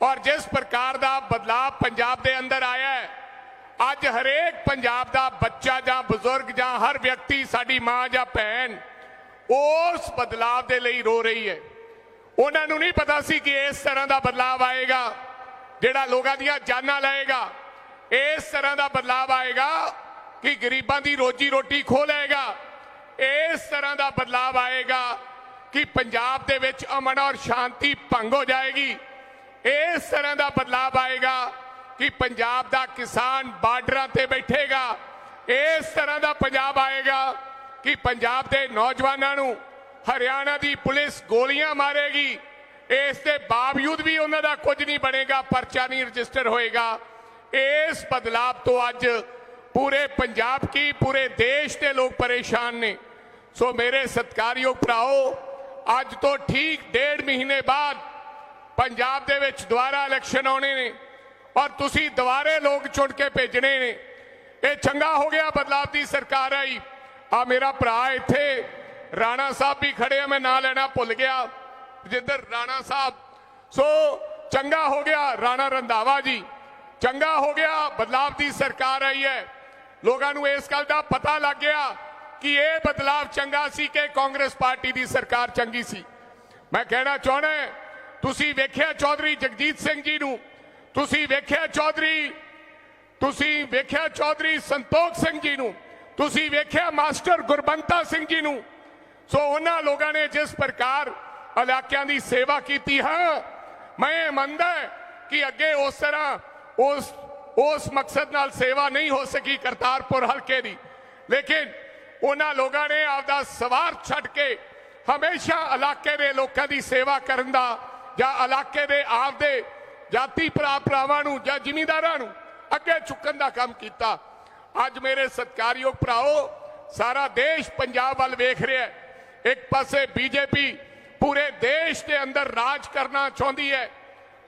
ਔਰ ਜਿਸ ਪ੍ਰਕਾਰ ਦਾ ਬਦਲਾਵ ਪੰਜਾਬ ਦੇ ਅੰਦਰ ਆਇਆ ਹੈ ਅੱਜ ਹਰੇਕ ਪੰਜਾਬ ਦਾ ਬੱਚਾ ਜਾਂ ਬਜ਼ੁਰਗ ਜਾਂ ਹਰ ਵਿਅਕਤੀ, ਸਾਡੀ ਮਾਂ ਜਾਂ ਭੈਣ ਉਸ ਬਦਲਾਵ ਦੇ ਲਈ ਰੋ ਰਹੀ ਹੈ। ਉਹਨਾਂ ਨੂੰ ਨਹੀਂ ਪਤਾ ਸੀ ਕਿ ਇਸ ਤਰ੍ਹਾਂ ਦਾ ਬਦਲਾਵ ਆਏਗਾ, ਜਿਹੜਾ ਲੋਕਾਂ ਦੀਆਂ ਜਾਨਾਂ ਲਏਗਾ। ਇਸ ਤਰ੍ਹਾਂ ਦਾ ਬਦਲਾਵ ਆਏਗਾ ਕਿ ਗਰੀਬਾਂ ਦੀ ਰੋਜੀ ਰੋਟੀ ਖੋਹ ਲਏਗਾ। ਇਸ ਤਰ੍ਹਾਂ ਦਾ ਬਦਲਾਵ ਆਏਗਾ ਕਿ ਪੰਜਾਬ ਦੇ ਵਿੱਚ ਅਮਨ ਔਰ ਸ਼ਾਂਤੀ ਭੰਗ ਹੋ ਜਾਏਗੀ। ਇਸ ਤਰ੍ਹਾਂ ਦਾ ਬਦਲਾਵ ਆਏਗਾ ਕਿ ਪੰਜਾਬ ਦਾ ਕਿਸਾਨ ਬਾਰਡਰਾਂ ਤੇ ਬੈਠੇਗਾ। ਇਸ ਤਰ੍ਹਾਂ ਦਾ ਪੰਜਾਬ ਆਏਗਾ ਕਿ ਪੰਜਾਬ ਦੇ ਨੌਜਵਾਨਾਂ ਨੂੰ ਹਰਿਆਣਾ ਦੀ ਪੁਲਿਸ ਗੋਲੀਆਂ ਮਾਰੇਗੀ। ਇਸ ਦੇ ਬਾਵਜੂਦ ਵੀ ਉਹਨਾਂ ਦਾ ਕੁਝ ਨਹੀਂ ਬਣੇਗਾ, ਪਰਚਾ ਨਹੀਂ ਰਜਿਸਟਰ ਹੋਏਗਾ। ਇਸ ਬਦਲਾਵ ਤੋਂ ਅੱਜ ਪੂਰੇ ਪੰਜਾਬ ਕੀ, ਪੂਰੇ ਦੇਸ਼ ਦੇ ਲੋਕ ਪਰੇਸ਼ਾਨ ਨੇ। ਸੋ ਮੇਰੇ ਸਤਿਕਾਰਯੋਗ ਭਰਾਓ, ਅੱਜ ਤੋਂ ਠੀਕ ਡੇਢ ਮਹੀਨੇ ਬਾਅਦ ਪੰਜਾਬ ਦੇ ਵਿੱਚ ਦੁਬਾਰਾ ਇਲੈਕਸ਼ਨ ਆਉਣੇ ਨੇ। ਔਰ ਤੁਸੀਂ ਦੁਬਾਰੇ ਲੋਕ ਚੁਣ ਕੇ ਭੇਜਣੇ ਨੇ। ਇਹ ਚੰਗਾ ਹੋ ਗਿਆ, ਬਦਲਾਵ ਦੀ ਸਰਕਾਰ ਆਈ। ਆ ਮੇਰਾ ਭਰਾ ਇੱਥੇ, ਰਾਣਾ ਸਾਹਿਬ ਵੀ ਖੜੇ ਆ, ਮੈਂ ਨਾਂ ਲੈਣਾ ਭੁੱਲ ਗਿਆ। ਜਿੱਧਰ ਰਾਣਾ ਸਾਹਿਬ। ਸੋ ਚੰਗਾ ਹੋ ਗਿਆ, ਰਾਣਾ ਰੰਧਾਵਾ ਜੀ। ਚੰਗਾ ਹੋ ਗਿਆ, ਬਦਲਾਵ ਦੀ ਸਰਕਾਰ ਆਈ ਹੈ। ਲੋਕਾਂ ਨੂੰ ਇਸ ਗੱਲ ਦਾ ਪਤਾ ਲੱਗ ਗਿਆ ਕਿ ਇਹ ਬਦਲਾਵ ਚੰਗਾ ਸੀ ਕਿ ਕਾਂਗਰਸ ਪਾਰਟੀ ਦੀ ਸਰਕਾਰ ਚੰਗੀ ਸੀ। ਮੈਂ ਕਹਿਣਾ ਚਾਹਣਾ ਤੁਸੀਂ ਵੇਖਿਆ ਚੌਧਰੀ ਜਗਜੀਤ ਸਿੰਘ ਜੀ ਨੂੰ ਤੁਸੀਂ ਵੇਖਿਆ ਚੌਧਰੀ? ਤੁਸੀਂ ਵੇਖਿਆ ਚੌਧਰੀ ਸੰਤੋਖ ਸਿੰਘ ਜੀ ਨੂੰ? ਤੁਸੀਂ ਵੇਖਿਆ ਮਾਸਟਰ ਗੁਰਬੰਤਾ ਸਿੰਘ ਜੀ ਨੂੰ? ਸੋ ਉਹਨਾਂ ਲੋਕਾਂ ਨੇ ਜਿਸ ਪ੍ਰਕਾਰ ਇਲਾਕਿਆਂ ਦੀ ਸੇਵਾ ਕੀਤੀ, ਹੈ, ਮੈਂ ਇਹ ਮੰਨਦਾ ਕਿ ਅੱਗੇ ਉਸ ਤਰ੍ਹਾਂ ਉਸ ਉਸ ਮਕਸਦ ਨਾਲ ਸੇਵਾ ਨਹੀਂ ਹੋ ਸਕੀ ਕਰਤਾਰਪੁਰ ਹਲਕੇ ਦੀ। ਲੇਕਿਨ ਉਹਨਾਂ ਲੋਕਾਂ ਨੇ ਆਪਦਾ ਸਵਾਰ ਛੱਡ ਕੇ ਹਮੇਸ਼ਾ ਇਲਾਕੇ ਦੇ ਲੋਕਾਂ ਦੀ ਸੇਵਾ ਕਰਨ ਦਾ ਜਾਂ ਇਲਾਕੇ ਦੇ ਆਪਦੇ ਜਾਤੀ ਭਰਾ ਭਰਾਵਾਂ ਨੂੰ ਜਾਂ ਜ਼ਿਮੀਂਦਾਰਾਂ ਨੂੰ ਅੱਗੇ ਚੁੱਕਣ ਦਾ ਕੰਮ ਕੀਤਾ। ਅੱਜ ਮੇਰੇ ਸਤਿਕਾਰਯੋਗ ਭਰਾਓ, ਸਾਰਾ ਦੇਸ਼ ਪੰਜਾਬ ਵੱਲ ਵੇਖ ਰਿਹਾ ਹੈ। ਇੱਕ ਪਾਸੇ ਬੀਜੇਪੀ ਪੂਰੇ ਦੇਸ਼ ਦੇ ਅੰਦਰ ਰਾਜ ਕਰਨਾ ਚਾਹੁੰਦੀ ਹੈ।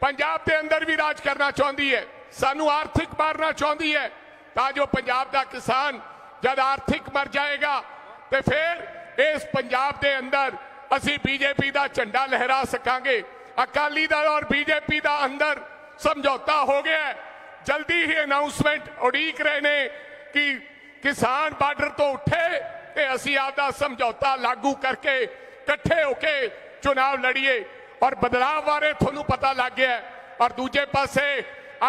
ਪੰਜਾਬ ਦੇ ਅੰਦਰ ਵੀ ਰਾਜ ਕਰਨਾ ਚਾਹੁੰਦੀ ਹੈ। ਸਾਨੂੰ ਆਰਥਿਕ ਮਾਰਨਾ ਚਾਹੁੰਦੀ ਹੈ। ਤਾਂ ਜੋ ਪੰਜਾਬ ਦਾ ਕਿਸਾਨ ਜਦ ਆਰਥਿਕ ਮਰ ਜਾਏਗਾ, ਤੇ ਫਿਰ ਇਸ ਪੰਜਾਬ ਦੇ ਅੰਦਰ ਅਸੀਂ ਬੀਜੇਪੀ ਦਾ ਝੰਡਾ ਲਹਿਰਾ ਸਕਾਂਗੇ। ਅਕਾਲੀ ਦਲ ਔਰ ਬੀਜੇਪੀ ਦਾ ਅੰਦਰ ਸਮਝੌਤਾ ਹੋ ਗਿਆ ਹੈ। ਜਲਦੀ ਹੀ ਅਨਾਉਂਸਮੈਂਟ ਉਡੀਕ ਰਹੇ ਨੇ ਕਿ ਕਿਸਾਨ ਬਾਰਡਰ ਤੋਂ ਉੱਠੇ ਤੇ ਅਸੀਂ ਆਪਦਾ ਸਮਝੌਤਾ ਲਾਗੂ ਕਰਕੇ ਇਕੱਠੇ ਹੋ ਕੇ ਚੁਣਾਵ ਲੜੀਏ ਔਰ ਬਦਲਾਅ ਬਾਰੇ ਤੁਹਾਨੂੰ ਪਤਾ ਲੱਗ ਗਿਆ ਔਰ ਦੂਜੇ ਪਾਸੇ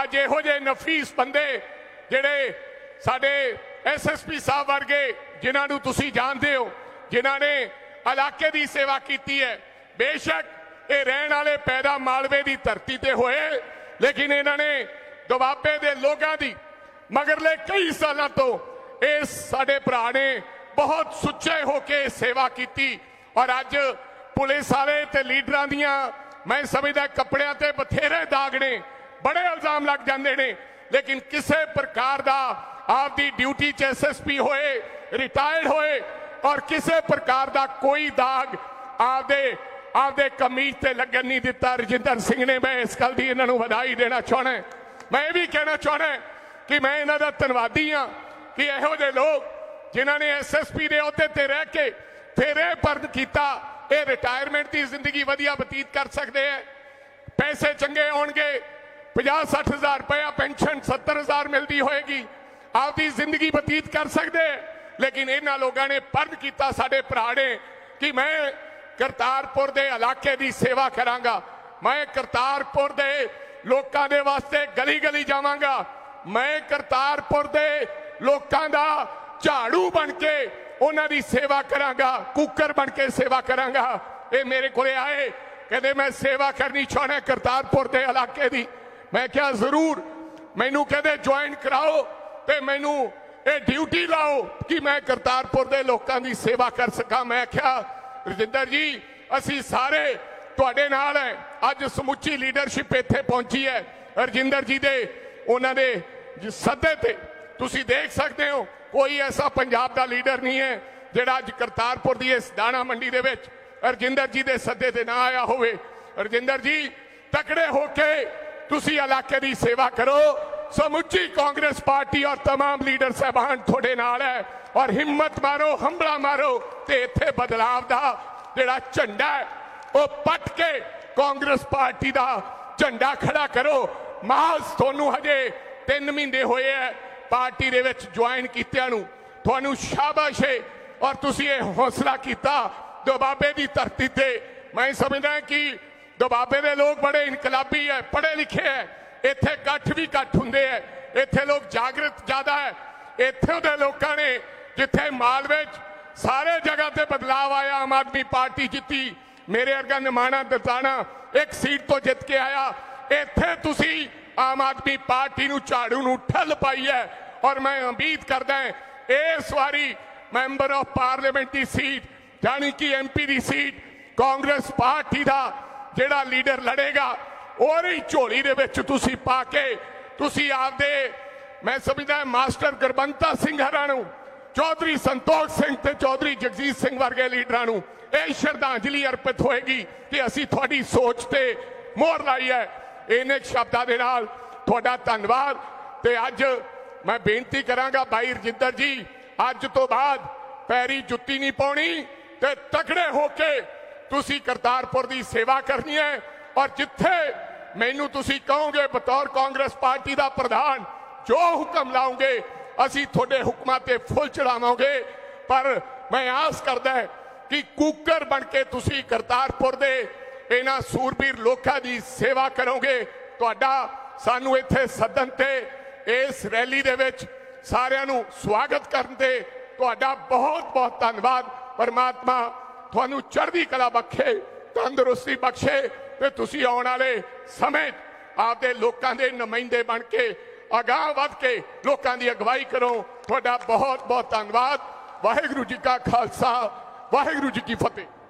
ਅੱਜ ਇਹੋ ਜਿਹੇ ਨਫੀਸ ਬੰਦੇ ਜਿਹੜੇ ਸਾਡੇ ਐਸਐਸਪੀ ਸਾਹਿਬ ਵਰਗੇ ਜਿਨ੍ਹਾਂ ਨੂੰ ਤੁਸੀਂ ਜਾਣਦੇ ਹੋ, ਜਿਨ੍ਹਾਂ ਨੇ ਇਲਾਕੇ ਦੀ ਸੇਵਾ ਕੀਤੀ ਹੈ, ਬੇਸ਼ੱਕ ਇਹ ਰਹਿਣ ਵਾਲੇ ਪੈਦਾ ਮਾਲਵੇ ਦੀ ਧਰਤੀ ਤੇ ਹੋਏ, ਲੇਕਿਨ ਇਹਨਾਂ ਨੇ ਦੁਆਬੇ ਦੇ ਲੋਕਾਂ ਦੀ ਮਗਰਲੇ ਕਈ ਸਾਲਾਂ ਤੋਂ ਇਸ ਸਾਡੇ ਭਰਾ ਨੇ ਬਹੁਤ ਸੁੱਚੇ ਹੋ ਕੇ ਸੇਵਾ ਕੀਤੀ ਔਰ ਅੱਜ ਪੁਲਿਸ ਵਾਲੇ ਤੇ ਲੀਡਰਾਂ ਦੀਆਂ ਮੈਂ ਸਮਝਦਾ ਕੱਪੜਿਆਂ ਤੇ ਬਥੇਰੇ ਦਾਗ ਨੇ, ਬੜੇ ਇਲਜ਼ਾਮ ਲੱਗ ਜਾਂਦੇ ਨੇ, ਲੇਕਿਨ ਕਿਸੇ ਪ੍ਰਕਾਰ ਦਾ ਆਪਦੀ ਡਿਊਟੀ ਚ ਐਸਐਸਪੀ ਹੋਏ, ਰਿਟਾਇਰਡ ਹੋਏ ਔਰ ਕਿਸੇ ਪ੍ਰਕਾਰ ਦਾ ਕੋਈ ਦਾਗ ਆਪਦੇ ਆਪਦੇ ਕਮੀਜ਼ ਤੇ ਲੱਗਣ ਨਹੀਂ ਦਿੱਤਾ। ਰਜਿੰਦਰ ਸਿੰਘ ਨੇ ਮੈਂ ਇਸ ਗੱਲ ਦੀ ਇਹਨਾਂ ਨੂੰ ਵਧਾਈ ਦੇਣਾ ਚਾਹਣਾ ਮੈਂ ਇਹ ਵੀ ਕਹਿਣਾ ਚਾਹਣਾ ਕਿ ਮੈਂ ਇਹਨਾਂ ਦਾ ਧੰਨਵਾਦੀ ਹਾਂ ਕਿ ਇਹੋ ਜਿਹੇ ਲੋਕ ਜਿਨ੍ਹਾਂ ਨੇ ਐਸਐਸਪੀ ਦੇ ਅਹੁਦੇ ਤੇ ਰਹਿ ਕੇ ਫਿਰ ਇਹ ਪਰਦ ਕੀਤਾ, ਇਹ ਰਿਟਾਇਰਮੈਂਟ ਦੀ ਜ਼ਿੰਦਗੀ ਵਧੀਆ ਬਤੀਤ ਕਰ ਸਕਦੇ ਆ ਪੈਸੇ ਚੰਗੇ ਆਉਣਗੇ 50 ਹਜ਼ਾਰ ਰੁਪਇਆ ਪੈਨਸ਼ਨ 70 ਹਜ਼ਾਰ ਮਿਲਦੀ ਹੋਏਗੀ, ਆਪਦੀ ਜ਼ਿੰਦਗੀ ਬਤੀਤ ਕਰ ਸਕਦੇ ਲੇਕਿਨ ਇਹਨਾਂ ਲੋਕਾਂ ਨੇ ਪਰਦ ਕੀਤਾ ਸਾਡੇ ਭਰਾ ਨੇ ਕਿ ਮੈਂ ਕਰਤਾਰਪੁਰ ਦੇ ਇਲਾਕੇ ਦੀ ਸੇਵਾ ਕਰਾਂਗਾ। ਮੈਂ ਕਰਤਾਰਪੁਰ ਦੇ ਲੋਕਾਂ ਦੇ ਵਾਸਤੇ ਗਲੀ ਗਲੀ ਜਾਵਾਂਗਾ। ਮੈਂ ਕਰਤਾਰਪੁਰ ਦੇ ਲੋਕਾਂ ਦਾ ਝਾੜੂ ਬਣ ਕੇ ਉਹਨਾਂ ਦੀ ਸੇਵਾ ਕਰਾਂਗਾ, ਕੁੱਕਰ ਬਣ ਕੇ ਸੇਵਾ ਕਰਾਂਗਾ। ਇਹ ਮੇਰੇ ਕੋਲੇ ਆਏ, ਕਹਿੰਦੇ ਮੈਂ ਸੇਵਾ ਕਰਨੀ ਚਾਹਣਾ ਕਰਤਾਰਪੁਰ ਦੇ ਇਲਾਕੇ ਦੀ। ਮੈਂ ਕਿਹਾ, ਜ਼ਰੂਰ, ਮੈਨੂੰ ਕਹਿੰਦੇ ਜੁਆਇਨ ਕਰਾਓ ਤੇ ਮੈਨੂੰ ਇਹ ਡਿਊਟੀ ਲਾਓ ਕਿ ਮੈਂ ਕਰਤਾਰਪੁਰ ਦੇ ਲੋਕਾਂ ਦੀ ਸੇਵਾ ਕਰ ਸਕਾਂ। ਮੈਂ ਕਿਹਾ ਰਜਿੰਦਰ ਜੀ, ਅਸੀਂ ਸਾਰੇ ਤੁਹਾਡੇ ਨਾਲ ਹੈ। ਅੱਜ ਸਮੁੱਚੀ ਲੀਡਰਸ਼ਿਪ ਇੱਥੇ ਪਹੁੰਚੀ ਹੈ। ਰਜਿੰਦਰ ਜੀ ਦੇ, ਉਹਨਾਂ ਦੇ ਸੱਦੇ ਤੇ ਤੁਸੀਂ ਦੇਖ ਸਕਦੇ ਹੋ, ਕੋਈ ਐਸਾ ਪੰਜਾਬ ਦਾ ਲੀਡਰ ਨਹੀਂ ਹੈ ਜਿਹੜਾ ਅੱਜ ਕਰਤਾਰਪੁਰ ਦੀ ਇਸ ਦਾਣਾ ਮੰਡੀ ਦੇ ਵਿੱਚ ਰਜਿੰਦਰ ਜੀ ਦੇ ਸੱਦੇ ਤੇ ਨਾ ਆਇਆ ਹੋਵੇ। ਰਜਿੰਦਰ ਜੀ, ਤਕੜੇ ਹੋ ਕੇ ਤੁਸੀਂ ਇਲਾਕੇ ਦੀ ਸੇਵਾ ਕਰੋ। ਸਮੁੱਚੀ ਕਾਂਗਰਸ ਪਾਰਟੀ ਔਰ तमाम ਲੀਡਰ ਸਹਿਬਾਨ ਤੁਹਾਡੇ ਨਾਲ ਹੈ ਔਰ ਹਿੰਮਤ ਮਾਰੋ ਹੰਬਲਾ ਮਾਰੋ ਤੇ ਇੱਥੇ ਬਦਲਾਵ ਦਾ ਜਿਹੜਾ ਝੰਡਾ ਹੈ ਉਹ ਪੱਟ ਕੇ ਕਾਂਗਰਸ ਪਾਰਟੀ ਦਾ ਝੰਡਾ ਖੜਾ ਕਰੋ ਮਾਸ ਤੁਹਾਨੂੰ ਹਜੇ 3 ਮਹੀਨੇ ਹੋਏ ਹੈ ਪਾਰਟੀ ਦੇ ਵਿੱਚ ਜੁਆਇਨ ਕੀਤਿਆਂ ਨੂੰ ਤੁਹਾਨੂੰ ਸ਼ਾਬਾਸ਼ ਹੈ ਔਰ ਤੁਸੀਂ ਇਹ ਹੌਸਲਾ ਕੀਤਾ ਦੁਬਾਬੇ ਦੀ ਧਰਤੀ ਤੇ ਮੈਂ ਸਮਝਦਾ ਕਿ ਦੁਬਾਬੇ ਦੇ ਲੋਕ ਬੜੇ ਇਨਕਲਾਬੀ ਹੈ ਪੜ੍ਹੇ ਲਿਖੇ ਹੈ ਇੱਥੇ ਇਕੱਠ ਵੀ ਇਕੱਠ ਹੁੰਦੇ ਹੈ ਇੱਥੇ ਲੋਕ ਜਾਗਰਤ ਜ਼ਿਆਦਾ ਹੈ ਇੱਥੇ ਦੇ ਲੋਕਾਂ ਨੇ ਜਿੱਥੇ ਮਾਲਵੇ 'ਚ ਸਾਰੇ ਜਗ੍ਹਾ ਤੇ ਬਦਲਾਅ ਆਇਆ, ਆਮ ਆਦਮੀ ਪਾਰਟੀ ਜਿੱਤੀ, ਮੇਰੇ ਵਰਗਾ ਨਿਮਾਣਾ ਦਤਾਣਾ ਇੱਕ ਸੀਟ ਤੋਂ ਜਿੱਤ ਕੇ ਆਇਆ। ਇੱਥੇ ਤੁਸੀਂ ਆਮ ਆਦਮੀ ਪਾਰਟੀ ਨੂੰ ਝਾੜੂ ਨੂੰ ਠੱਲ ਪਾਈ ਹੈ ਔਰ ਮੈਂ ਉਮੀਦ ਕਰਦਾ ਇਸ ਵਾਰੀ ਮੈਂਬਰ ਆਫ ਪਾਰਲੀਮੈਂਟ ਦੀ ਸੀਟ ਜਾਣੀ ਕਿ ਐਮਪੀ ਦੀ ਸੀਟ ਕਾਂਗਰਸ ਪਾਰਟੀ ਦਾ ਜਿਹੜਾ ਲੀਡਰ ਲੜੇਗਾ ਉਹਦੀ ਝੋਲੀ ਦੇ ਵਿੱਚ ਤੁਸੀਂ ਪਾ ਕੇ ਤੁਸੀਂ ਆਪਦੇ, ਮੈਂ ਸਮਝਦਾ ਮਾਸਟਰ ਗੁਰਬੰਤਾ ਸਿੰਘ ਹਰਾਂ ਨੂੰ, ਚੌਧਰੀ ਸੰਤੋਖ ਸਿੰਘ ਤੇ ਚੌਧਰੀ ਜਗਜੀਤ ਸਿੰਘ ਵਰਗੇ ਲੀਡਰਾਂ ਨੂੰ ਇਹ ਸ਼ਰਧਾਂਜਲੀ ਅਰਪਿਤ ਹੋਏਗੀ ਕਿ ਅਸੀਂ ਤੁਹਾਡੀ ਸੋਚ ਤੇ ਮੋਹਰ ਲਾਈ ਹੈ। ਇਹਨੇ ਸ਼ਬਦਾਂ ਦੇ ਨਾਲ ਤੁਹਾਡਾ ਧੰਨਵਾਦ ਤੇ ਅੱਜ ਮੈਂ ਬੇਨਤੀ ਕਰਾਂਗਾ ਬਾਈ ਰਜਿੰਦਰ ਜੀ, ਅੱਜ ਤੋਂ ਬਾਅਦ ਪੈਰੀ ਜੁੱਤੀ ਨਹੀਂ ਪਾਉਣੀ ਤੇ ਤਕੜੇ ਹੋ ਕੇ ਤੁਸੀਂ ਕਰਤਾਰਪੁਰ ਦੀ ਸੇਵਾ ਕਰਨੀ ਹੈ ਔਰ ਜਿੱਥੇ ਮੈਨੂੰ ਤੁਸੀਂ ਕਹੋਗੇ ਬਤੌਰ ਕਾਂਗਰਸ ਪਾਰਟੀ ਦਾ ਪ੍ਰਧਾਨ, ਜੋ ਹੁਕਮ ਲਾਉਂਗੇ, ਅਸੀਂ ਤੁਹਾਡੇ ਹੁਕਮਾਂ ਤੇ ਫੁੱਲ ਚੜਾਵਾਂਗੇ ਪਰ ਮੈਂ ਆਸ ਕਰਦਾ ਕਿ ਕੁੱਕਰ ਬਣ ਕੇ ਤੁਸੀਂ ਕਰਤਾਰਪੁਰ ਦੇ ਇਹਨਾਂ ਸੂਰਬੀਰ ਲੋਕਾਂ ਦੀ ਸੇਵਾ ਕਰੋਗੇ। ਤੁਹਾਡਾ ਸਾਨੂੰ ਇੱਥੇ ਸੱਦਣ ਤੇ ਇਸ ਰੈਲੀ ਦੇ ਵਿੱਚ ਸਾਰਿਆਂ ਨੂੰ ਸਵਾਗਤ ਕਰਨ ਤੇ ਤੁਹਾਡਾ ਬਹੁਤ ਬਹੁਤ ਧੰਨਵਾਦ। ਪਰਮਾਤਮਾ ਤੁਹਾਨੂੰ ਚੜ੍ਹਦੀ ਕਲਾ ਬਖਸ਼ੇ, ਤੰਦਰੁਸਤੀ ਬਖਸ਼ੇ ਤੇ ਤੁਸੀਂ ਆਉਣ ਵਾਲੇ ਸਮੇਂ ਆਪਦੇ ਲੋਕਾਂ ਦੇ ਨੁਮਾਇੰਦੇ ਬਣ ਕੇ, ਅਗਾਹ ਵੱਧ ਕੇ ਲੋਕਾਂ ਦੀ ਅਗਵਾਈ ਕਰੋ। ਤੁਹਾਡਾ ਬਹੁਤ ਬਹੁਤ ਧੰਨਵਾਦ। ਵਾਹਿਗੁਰੂ ਜੀ ਕਾ ਖਾਲਸਾ, ਵਾਹਿਗੁਰੂ ਜੀ ਕੀ ਫਤਿਹ।